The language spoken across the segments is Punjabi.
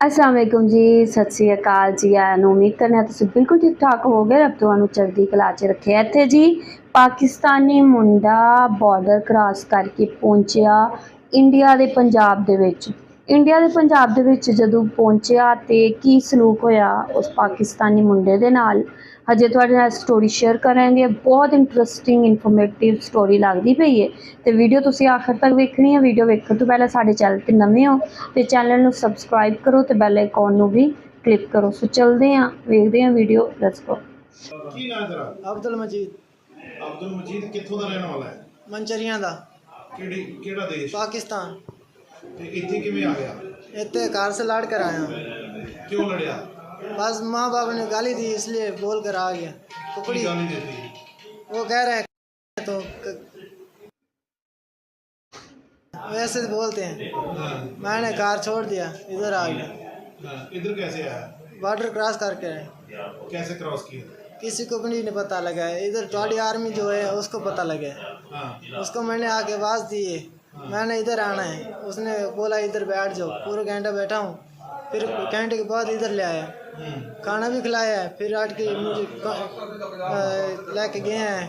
ਅਸਲਾਮ ਵਾਲੇਕੁਮ ਜੀ ਸਤਿ ਸ੍ਰੀ ਅਕਾਲ ਜੀ, ਆਇਆਂ ਨੂੰ ਉਮੀਦ ਕਰਨੇ ਹਾਂ ਤੁਸੀਂ ਬਿਲਕੁਲ ਠੀਕ ਠਾਕ ਹੋਵੋਗੇ। ਰੱਬ ਤੁਹਾਨੂੰ ਚੜ੍ਹਦੀ ਕਲਾ 'ਚ ਰੱਖੇ। ਇੱਥੇ ਜੀ ਪਾਕਿਸਤਾਨੀ ਮੁੰਡਾ ਬਾਰਡਰ ਕ੍ਰਾਸ ਕਰਕੇ ਪਹੁੰਚਿਆ ਇੰਡੀਆ ਦੇ ਪੰਜਾਬ ਦੇ ਵਿੱਚ। ਇੰਡੀਆ ਦੇ ਪੰਜਾਬ ਦੇ ਵਿੱਚ ਜਦੋਂ ਪਹੁੰਚਿਆ ਤੇ ਕੀ ਸਲੂਕ ਹੋਇਆ ਉਸ ਪਾਕਿਸਤਾਨੀ ਮੁੰਡੇ ਦੇ ਨਾਲ? ਹਜੇ ਤੁਹਾਡੇ ਨਾਲ ਸਟੋਰੀ ਸ਼ੇਅਰ ਕਰਾਂਗੇ। ਬਹੁਤ ਇੰਟਰਸਟਿੰਗ ਇਨਫੋਰਮੇਟਿਵ ਸਟੋਰੀ ਲੱਗਦੀ ਪਈ ਹੈ ਤੇ ਵੀਡੀਓ ਤੁਸੀਂ ਆਖਰ ਤੱਕ ਵੇਖਣੀ ਹੈ ਵੀਡੀਓ ਵੇਖਣ ਤੋਂ ਪਹਿਲਾਂ ਸਾਡੇ ਚੈਨਲ ਤੇ ਨਵੇਂ ਹੋ ਤੇ ਚੈਨਲ ਨੂੰ ਸਬਸਕ੍ਰਾਈਬ ਕਰੋ ਤੇ ਬੈਲ ਆਈਕਨ ਨੂੰ ਵੀ ਕਲਿੱਕ ਕਰੋ। ਸੋ ਚਲਦੇ ਆਂ ਵੇਖਦੇ ਆਂ ਵੀਡੀਓ ਲੈਟਸ ਗੋ ਕੀ ਨਾਮ ਤੇਰਾ? ਅਬਦੁਲ ਮਜੀਦ। ਅਬਦੁਲ ਮਜੀਦ ਕਿੱਥੋਂ ਦਾ ਰਹਿਣ ਵਾਲਾ ਹੈ? ਮੰਚਰੀਆਂ ਦਾ। ਕਿਹੜੀ ਕਿਹੜਾ ਦੇਸ਼? ਪਾਕਿਸਤਾਨ। ਤੇ ਇੱਥੇ ਕਿਵੇਂ ਆ ਗਿਆ ਇੱਥੇ ਕਾਰ ਸਲਾੜ ਕਰਾਇਆ। ਕਿਉਂ ਲੜਿਆ? بس ماں باپ نے گالی دی اس لیے بول کر آ گیا۔ وہ کہہ رہے تو ویسے بولتے ہیں۔ ہاں۔ میں نے کار چھوڑ دیا ادھر آ گیا۔ ہاں۔ ادھر کیسے آیا؟ بارڈر کراس کر کے کیسے کراس کیا؟ کسی کو بھی نہیں پتہ لگا ہے۔ ادھر ٹواڑی آرمی جو ہے اس کو پتہ لگا ہے۔ ہاں۔ اس کو میں نے آ کے آواز دی ہے۔ میں نے ادھر آنا ہے۔ اس نے بولا ادھر بیٹھ جاؤ۔ پورا گھنٹہ بیٹھا ہوں۔ پھر گھنٹے کے بعد ادھر لے آیا۔ کھانا بھی کھلایا ہے پھر آٹھ کے مجھے لے کے گئے ہیں۔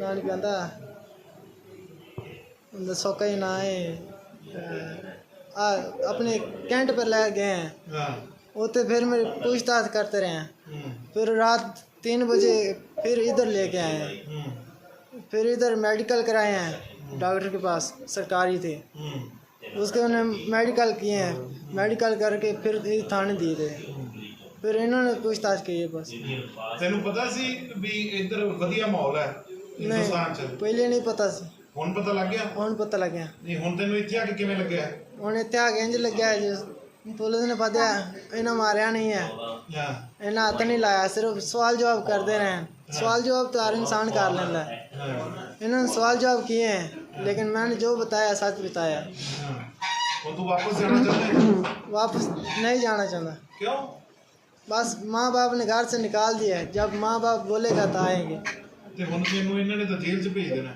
نال پہ سوکہ ہی نہ آئے۔ اپنے کینٹ پر لے گئے ہیں۔ وہ تو پھر میں پوچھ تاچھ کرتے رہے ہیں۔ پھر رات تین بجے پھر ادھر لے کے آئے ہیں۔ پھر ادھر میڈیکل کرائے ہیں ڈاکٹر کے پاس سرکاری تھے۔ के पास सरकारी थे हम्म, उसके उन्होंने मेडिकल किए हैं मेडिकल करके फिर ये थाने दिए थे फिर इन्होंने पूछताछ की है बस ਤੈਨੂੰ ਪਤਾ ਸੀ ਵੀ ਇੱਧਰ ਵਧੀਆ ਮਾਹੌਲ ਹੈ ਹਿੰਦੁਸਤਾਨ ਚ नहीं पहले नहीं पता सी ਹੁਣ ਪਤਾ ਲੱਗ ਗਿਆ ਹੁਣ ਪਤਾ ਲੱਗਿਆ ਨਹੀਂ ਹੁਣ ਤੈਨੂੰ ਇੱਥੇ ਆ ਕੇ ਕਿਵੇਂ ਲੱਗਿਆ ਹੁਣ ਇੱਥੇ ਆ ਕੇ ਇੰਜ ਲੱਗਿਆ ਜਿਸ ਪੁਲਿਸ ਨੇ ਪਤਾ ਇਹਨਾਂ ਮਾਰਿਆ ਨਹੀਂ ਹੈ ਹਾਂ ਇਹਨਾਂ ਹੱਥ ਨਹੀਂ ਲਾਇਆ ਸਿਰਫ ਸਵਾਲ ਜਵਾਬ ਕਰਦੇ ਰਹੇ सवाल जवाब तो हर इंसान कर लेता है ਹਾਂ इन्होंने सवाल जवाब किए हैं लेकिन मैंने जो बताया सच बताया ਹਾਂ ਹੁਣ ਤੂੰ ਵਾਪਸ ਜਾਣਾ ਚਾਹੁੰਦਾ ਹੈ? वापस नहीं जाना चाहता ਕਿਉਂ बस माँ बाप ने घर से निकाल दिया है जब माँ बाप बोलेगा तो आएंगे ਤੇ ਹੁਣ ਤੈਨੂੰ ਇਹਨਾਂ ਨੇ ਤਾਂ ਜੇਲ੍ਹ 'ਚ ਭੇਜ ਦੇਣਾ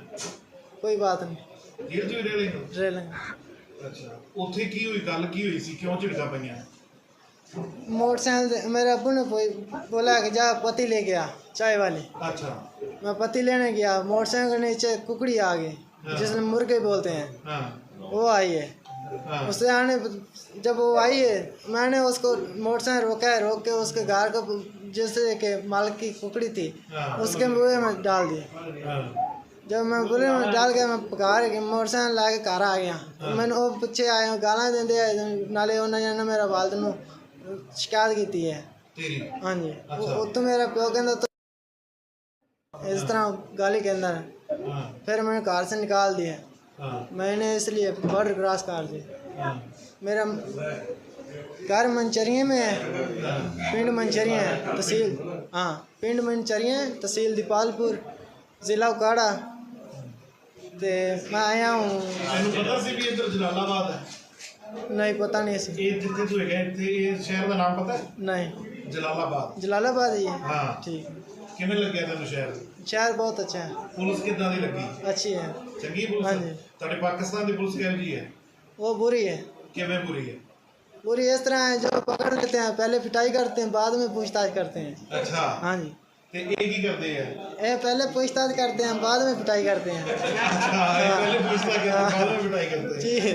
कोई बात नहीं ਜੇਲ੍ਹ 'ਚ ਵੀ ਰਹਿ ਲੈਂਗਾ रह लेंगे ਅੱਛਾ ਉੱਥੇ ਕੀ ਹੋਈ ਗੱਲ ਕੀ ਹੋਈ ਸੀ ਕਿਉਂ ਝਿੜਕਾਂ ਪਈਆਂ मोटरसाइकिल से- मेरे अब्बू ने कोई- बोला कि जा पति ले गया चाय वाली ਅੱਛਾ मैं पति लेने गया मोटरसाइकिल के नीचे कुकड़ी जिसमें मुर्गे बोलते हैं वो आई है उससे आने जब वो आई है मैंने उसको मोटरसाइकिल रोका है रोक के उसके घर को जैसे के माल की कुकड़ी थी उसके बुरे में डाल दी जब मैं बुरे में डाल के मैं घर के मोटरसाइकिल ला के घर आ गया मैंने वो ਪਿੱਛੇ ਆਏ ਗਾਲਾਂ ਦਿੰਦੇ ਨਾਲੇ ਉਹਨਾਂ ਨੇ ਮੇਰਾ ਵਾਲਦ ਨੂੰ ਸ਼ਿਕਾਇਤ ਕੀਤੀ ਹੈ ਹਾਂਜੀ ਉਹ ਤੋਂ ਮੇਰਾ ਪਿਓ ਕਹਿੰਦਾ ਇਸ ਤਰ੍ਹਾਂ ਗਾਲੀ ਕਹਿੰਦਾ ہاں۔ پھر میں نے کار سے نکال دیا۔ ہاں۔ میں نے اس لیے بارڈر کراس کر دیا ہاں۔ میرا گھر منچری میں ہے۔ پنڈ منچری ہے تحصیل۔ ہاں۔ پنڈ منچری منچریے تحصیل دیپال پور ضلع اکاڑا۔ تے میں آیا ہوں۔ نہیں پتہ نہیں سی۔ شہر دا نام پتہ نہیں۔ جلال آباد۔ جلال آباد ہی ہے۔ ٹھیک۔ کیویں لگیا تینوں شہر؟ ਸ਼ਹਿਰ ਬਹੁਤ ਅੱਛਾ ਹੈ ਪੁਲਿਸ ਕਿੱਦਾਂ ਦੀ اچھی ہاں ہے چنگی ਚੰਗੀ ਹਾਂਜੀ। ਪੁਲਿਸ ਤੁਹਾਡੇ ਪਾਕਿਸਤਾਨ ਦੀ ਪੁਲਿਸ ਕਿਹੋ جی ہے۔ وہ بری ہے۔ کیا میں بری ہے؟ بری اس طرح ہے جو پکڑ لیتے ہیں پہلے پٹائی کرتے ہیں بعد میں پوچھ تاچھ کرتے ہیں۔ اچھا۔ ہاں جی۔ ਤੇ اے پہلے پوچھ تاچھ کرتے ہیں بعد میں پٹائی کرتے ہیں۔ ਅੱਛਾ ਇਹ ਪਹਿਲੇ ਪੁਲਿਸ ਦਾ ਕਰਦੇ ਬਾਅਦ ਵਿੱਚ ਪਟਾਈ ਕਰਦੇ جی۔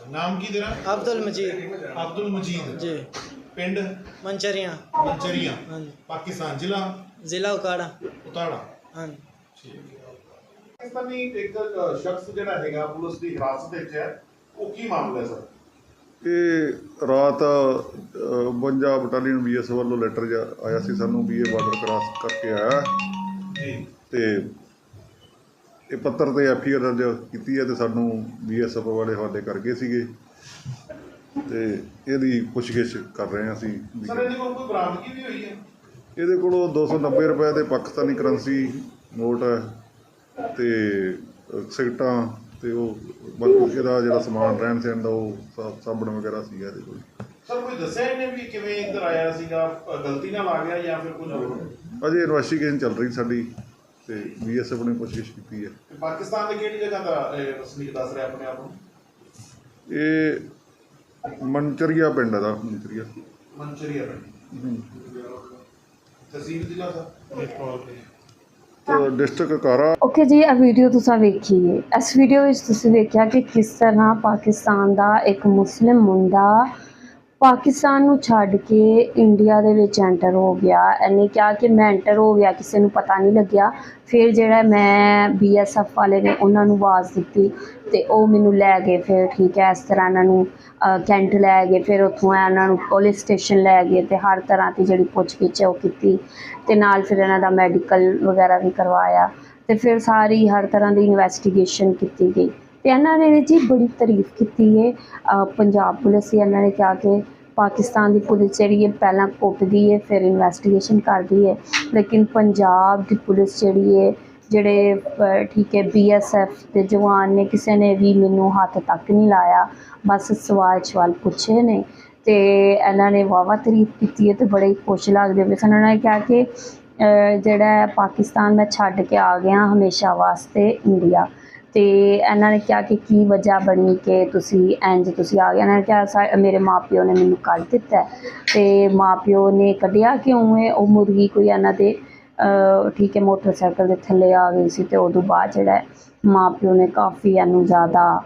ਨਾਮ ਕੀ ਤੇਰਾ? ਅਬਦੁਲ ਮਜੀਦ। ਅਬਦੁਲ ਮਜੀਦ। ਜੀ। ਪਿੰਡ? ਮੰਚਰੀਆਂ। ਮੰਚਰੀਆਂ। ਹਾਂਜੀ। ਪਾਕਿਸਤਾਨ ਜ਼ਿਲ੍ਹਾ? ਜ਼ਿਲ੍ਹਾ ਉਕਾੜਾ। ਉਤਾੜਾ। ਹਾਂਜੀ। ਠੀਕ ਹੈ। ਪਾਕਿਸਤਾਨੀ ਇੱਕ ਸ਼ਖਸ ਜਿਹੜਾ ਹੈਗਾ ਪੁਲਿਸ ਦੀ ਹਿਰਾਸਤ ਵਿੱਚ ਹੈ। ਉਹ ਕੀ ਮਾਮਲਾ ਹੈ ਸਰ? ਇਹ ਰਾਤ 52 ਬਟਾਲੀਅਨ ਬੀਐਸ ਵੱਲੋਂ ਲੈਟਰ ਆਇਆ ਸੀ ਸਾਨੂੰ ਵੀ ਇਹ ਬਾਰਡਰ ਕਰਾਸ ਕਰਕੇ ਆਇਆ। ਜੀ। ਤੇ ਇਹ ਪੱਤਰ ਤੇ ਐਫਆਈਆਰ ਦਰਜ ਕੀਤੀ ਹੈ ਤੇ ਸਾਨੂੰ ਬੀਐਸਐਫ ਵਾਲੇ ਹਵਾਲੇ ਕਰ ਗਏ ਸੀਗੇ। ਤੇ ਇਹਦੀ ਪੁੱਛਗਿੱਛ ਕਰ ਰਹੇ ਹਾਂ ਅਸੀਂ। ਸਰ ਇਹਦੇ ਕੋਲ ਕੋਈ ਬਰਾਮਦਗੀ ਵੀ ਹੋਈ ਹੈ? ਇਹਦੇ ਕੋਲੋਂ 290 ਰੁਪਏ ਦੇ ਪਾਕਿਸਤਾਨੀ ਕਰੰਸੀ ਨੋਟ ਹੈ ਤੇ ਸਿਗਟਾਂ ਤੇ ਉਹ ਬਾਕੀ ਇਹਦਾ ਜਿਹੜਾ ਸਮਾਨ ਰਹਿਣ ਸਹਿਣ ਦਾ ਉਹ ਸਾਬਣ ਵਗੈਰਾ ਸੀਗਾ ਇਹਦੇ ਕੋਲ। ਸਰ ਕੋਈ ਦੱਸਿਆ ਇਹਨੇ ਵੀ ਕਿਵੇਂ ਇੱਧਰ ਆਇਆ ਸੀਗਾ? ਗਲਤੀ ਨਾਲ ਆ ਗਿਆ ਜਾਂ ਫਿਰ ਕੁਝ ਹੋਰ? ਅਜੇ ਇਨਵੈਸਟੀਗੇਸ਼ਨ ਚੱਲ ਰਹੀ ਸਾਡੀ। ਤੇ ਬੀਐਸਐਫ ਨੇ ਪੁੱਛਗਿੱਛ ਕੀਤੀ ਹੈ। ਤੇ ਪਾਕਿਸਤਾਨ ਦੇ ਕਿਹੜੀ ਜਗ੍ਹਾ ਦਾ ਇਹ ਵਸਨੀਕ ਦੱਸ ਰਿਹਾ ਆਪਣੇ ਆਪ ਨੂੰ? ਇਹ ਮਨਚਰੀਆ ਪਿੰਡ ਦਾ ਮਨਚਰੀਆ ਮੰਚਰੀਆ ਪਿੰਡ। ਤਹਿਸੀਲ ਜ਼ਿਲ੍ਹਾ ਤੇ ਡਿਸਟ੍ਰਿਕਟ ਕਾਰਾ। ਓਕੇ ਜੀ ਇਹ ਵੀਡੀਓ ਤੁਸੀਂ ਵੇਖੀਏ। ਇਸ ਵੀਡੀਓ ਵਿੱਚ ਤੁਸੀਂ ਵੇਖਿਆ ਕਿ ਕਿਸ ਤਰ੍ਹਾਂ ਪਾਕਿਸਤਾਨ ਦਾ ਇੱਕ ਮੁਸਲਿਮ ਮੁੰਡਾ ਪਾਕਿਸਤਾਨ ਨੂੰ ਛੱਡ ਕੇ ਇੰਡੀਆ ਦੇ ਵਿੱਚ ਐਂਟਰ ਹੋ ਗਿਆ। ਇਹਨੇ ਕਿਹਾ ਕਿ ਮੈਂ ਐਂਟਰ ਹੋ ਗਿਆ, ਕਿਸੇ ਨੂੰ ਪਤਾ ਨਹੀਂ ਲੱਗਿਆ। ਫਿਰ ਜਿਹੜਾ ਮੈਂ ਬੀਐਸਐਫ ਵਾਲੇ ਨੇ ਉਹਨਾਂ ਨੂੰ ਆਵਾਜ਼ ਦਿੱਤੀ ਤੇ ਉਹ ਮੈਨੂੰ ਲੈ ਗਏ ਫਿਰ, ਠੀਕ ਹੈ, ਇਸ ਤਰ੍ਹਾਂ ਇਹਨਾਂ ਨੂੰ ਕੈਂਟ ਲੈ ਗਏ। ਫਿਰ ਉੱਥੋਂ ਇਹਨਾਂ ਨੂੰ ਪੁਲਿਸ ਸਟੇਸ਼ਨ ਲੈ ਗਏ ਤੇ ਹਰ ਤਰ੍ਹਾਂ ਦੀ ਜਿਹੜੀ ਪੁੱਛਗਿੱਛ ਹੈ ਉਹ ਕੀਤੀ ਤੇ ਨਾਲ ਫਿਰ ਇਹਨਾਂ ਦਾ ਮੈਡੀਕਲ ਵਗੈਰਾ ਵੀ ਕਰਵਾਇਆ ਤੇ ਫਿਰ ਸਾਰੀ ਹਰ ਤਰ੍ਹਾਂ ਦੀ ਇਨਵੈਸਟੀਗੇਸ਼ਨ ਕੀਤੀ ਗਈ। ਤੇ ਇਹਨਾਂ ਨੇ ਜੀ ਬੜੀ ਤਾਰੀਫ ਕੀਤੀ ਹੈ ਪੰਜਾਬ ਪੁਲਿਸ ਦੀ ਇਹਨਾਂ ਨੇ ਕਿਹਾ ਕਿ ਪਾਕਿਸਤਾਨ ਦੀ ਪੁਲਿਸ ਜਿਹੜੀ ਹੈ ਪਹਿਲਾਂ ਕੁੱਟਦੀ ਹੈ, ਫਿਰ ਇਨਵੈਸਟੀਗੇਸ਼ਨ ਕਰਦੀ ਹੈ। ਲੇਕਿਨ ਪੰਜਾਬ ਦੀ ਪੁਲਿਸ ਜਿਹੜੀ ਹੈ, ਜਿਹੜੇ ਠੀਕ ਹੈ ਬੀਐਸਐਫ ਦੇ ਜਵਾਨ ਨੇ, ਕਿਸੇ ਨੇ ਵੀ ਮੈਨੂੰ ਹੱਥ ਤੱਕ ਨਹੀਂ ਲਾਇਆ। ਬਸ ਸਵਾਲ ਸਵਾਲ ਪੁੱਛੇ ਨੇ ਤੇ ਇਹਨਾਂ ਨੇ ਵਾਵਾ ਤਾਰੀਫ ਕੀਤੀ ਹੈ ਤੇ ਬੜੇ ਹੀ ਖੁਸ਼ ਲੱਗਦੇ ਪਏ ਸਨ। ਉਹਨਾਂ ਨੇ ਕਿਹਾ ਕਿ ਜਿਹੜਾ ਪਾਕਿਸਤਾਨ ਮੈਂ ਛੱਡ ਕੇ ਆ ਗਿਆ ਹਮੇਸ਼ਾ ਵਾਸਤੇ ਇੰਡੀਆ। ਤੇ ਇਹਨਾਂ ਨੇ ਕਿਹਾ ਕਿ ਕੀ ਵਜ੍ਹਾ ਬਣੀ ਕਿ ਤੁਸੀਂ ਇੰਜ ਤੁਸੀਂ ਆ ਗਏ। ਇਹਨਾਂ ਨੇ ਕਿਹਾ, ਸਾ- ਮੇਰੇ ਮਾਪਿਓ ਨੇ ਮੈਨੂੰ ਕੱਢ ਦਿੱਤਾ ਹੈ ਤੇ ਮਾਪਿਓ ਨੇ ਕੱਢਿਆ ਕਿਉਂ ਹੈ ਉਹ ਮੁਰਗੀ ਕੋਈ ਇਹਨਾਂ ਦੇ ਠੀਕ ਹੈ, ਮੋਟਰਸਾਈਕਲ ਦੇ ਥੱਲੇ ਆ ਗਈ ਸੀ ਤੇ ਉਦੋਂ ਬਾਅਦ ਜਿਹੜਾ ਹੈ ਮਾਪਿਓ ਨੇ ਕਾਫੀ ਇਹਨੂੰ ਜ਼ਿਆਦਾ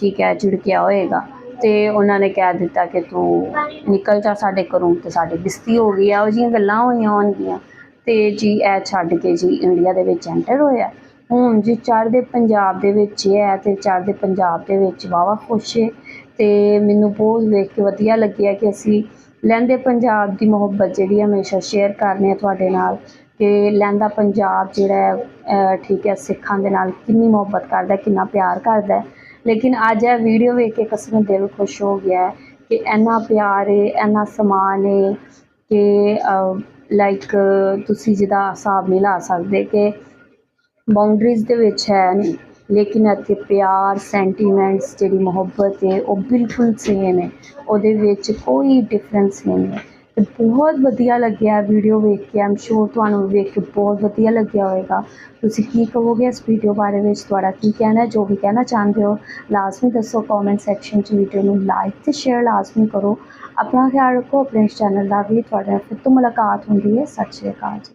ਠੀਕ ਹੈ, ਝਿੜਕਿਆ ਹੋਏਗਾ। ਤੇ ਉਹਨਾਂ ਨੇ ਕਹਿ ਦਿੱਤਾ ਕਿ ਤੂੰ ਨਿਕਲ ਜਾ ਸਾਡੇ ਘਰੋਂ ਤੇ ਸਾਡੀ ਬਿਸਤੀ ਹੋ ਗਈ ਆ। ਉਹ ਜਿਹੀਆਂ ਗੱਲਾਂ ਹੋਈਆਂ ਹੋਣਗੀਆਂ। ਤੇ ਜੀ, ਇਹ ਛੱਡ ਕੇ ਜੀ ਇੰਡੀਆ ਦੇ ਵਿੱਚ ਐਂਟਰ ਹੋਇਆ। ਹੁਣ ਜੀ ਚੜ੍ਹਦੇ ਪੰਜਾਬ ਦੇ ਵਿੱਚ ਇਹ ਹੈ ਅਤੇ ਚੜ੍ਹਦੇ ਪੰਜਾਬ ਦੇ ਵਿੱਚ ਵਾਵਾ ਖੁਸ਼ ਹੈ ਅਤੇ ਮੈਨੂੰ ਬਹੁਤ ਵੇਖ ਕੇ ਵਧੀਆ ਲੱਗਿਆ ਕਿ ਅਸੀਂ ਲਹਿੰਦੇ ਪੰਜਾਬ ਦੀ ਮੁਹੱਬਤ ਜਿਹੜੀ ਹਮੇਸ਼ਾ ਸ਼ੇਅਰ ਕਰਨੀ ਹਾਂ ਤੁਹਾਡੇ ਨਾਲ ਕਿ ਲਹਿੰਦਾ ਪੰਜਾਬ ਜਿਹੜਾ ਠੀਕ ਹੈ, ਸਿੱਖਾਂ ਦੇ ਨਾਲ ਕਿੰਨੀ ਮੁਹੱਬਤ ਕਰਦਾ, ਕਿੰਨਾ ਪਿਆਰ ਕਰਦਾ ਲੇਕਿਨ ਅੱਜ ਇਹ ਵੀਡੀਓ ਵੇਖ ਕੇ ਕਸਮ ਦਿਲ ਖੁਸ਼ ਹੋ ਗਿਆ ਕਿ ਇੰਨਾ ਪਿਆਰ ਹੈ, ਇੰਨਾ ਸਮਾਨ ਹੈ ਕਿ ਲਾਈਕ ਤੁਸੀਂ ਜਿਹਦਾ ਹਿਸਾਬ ਨਹੀਂ ਲਾ ਸਕਦੇ ਕਿ ਬਾਉਂਡਰੀਜ਼ ਦੇ ਵਿੱਚ ਹੈ। ਲੇਕਿਨ ਇੱਥੇ ਪਿਆਰ ਸੈਂਟੀਮੈਂਟਸ ਜਿਹੜੀ ਮੁਹੱਬਤ ਹੈ, ਉਹ ਬਿਲਕੁਲ ਸੇਮ ਹੈ। ਉਹਦੇ ਵਿੱਚ ਕੋਈ ਡਿਫਰੈਂਸ ਨਹੀਂ ਹੈ। ਤੇ ਬਹੁਤ ਵਧੀਆ ਲੱਗਿਆ ਵੀਡੀਓ ਵੇਖ ਕੇ। ਆਮ ਸ਼ੋਰ ਤੁਹਾਨੂੰ ਵੇਖ ਕੇ ਬਹੁਤ ਵਧੀਆ ਲੱਗਿਆ ਹੋਵੇਗਾ। ਤੁਸੀਂ ਕੀ ਕਹੋਗੇ ਇਸ ਵੀਡੀਓ ਬਾਰੇ ਵਿੱਚ? ਤੁਹਾਡਾ ਕੀ ਕਹਿਣਾ ਜੋ ਵੀ ਕਹਿਣਾ ਚਾਹੁੰਦੇ ਹੋ, ਲਾਜ਼ਮੀ ਦੱਸੋ ਕਮੈਂਟ ਸੈਕਸ਼ਨ 'ਚ ਵੀਡੀਓ ਨੂੰ ਲਾਈਕ ਤੇ ਸ਼ੇਅਰ ਲਾਜ਼ਮੀ ਕਰੋ। ਆਪਣਾ ਖਿਆਲ ਰੱਖੋ। ਆਪਣੇ ਚੈਨਲ ਦਾ ਵੀ ਤੁਹਾਡੇ ਨਾਲ ਫਿਰ ਤੋਂ ਮੁਲਾਕਾਤ ਹੁੰਦੀ ਹੈ। ਸਤਿ ਸ਼੍ਰੀ ਅਕਾਲ ਜੀ।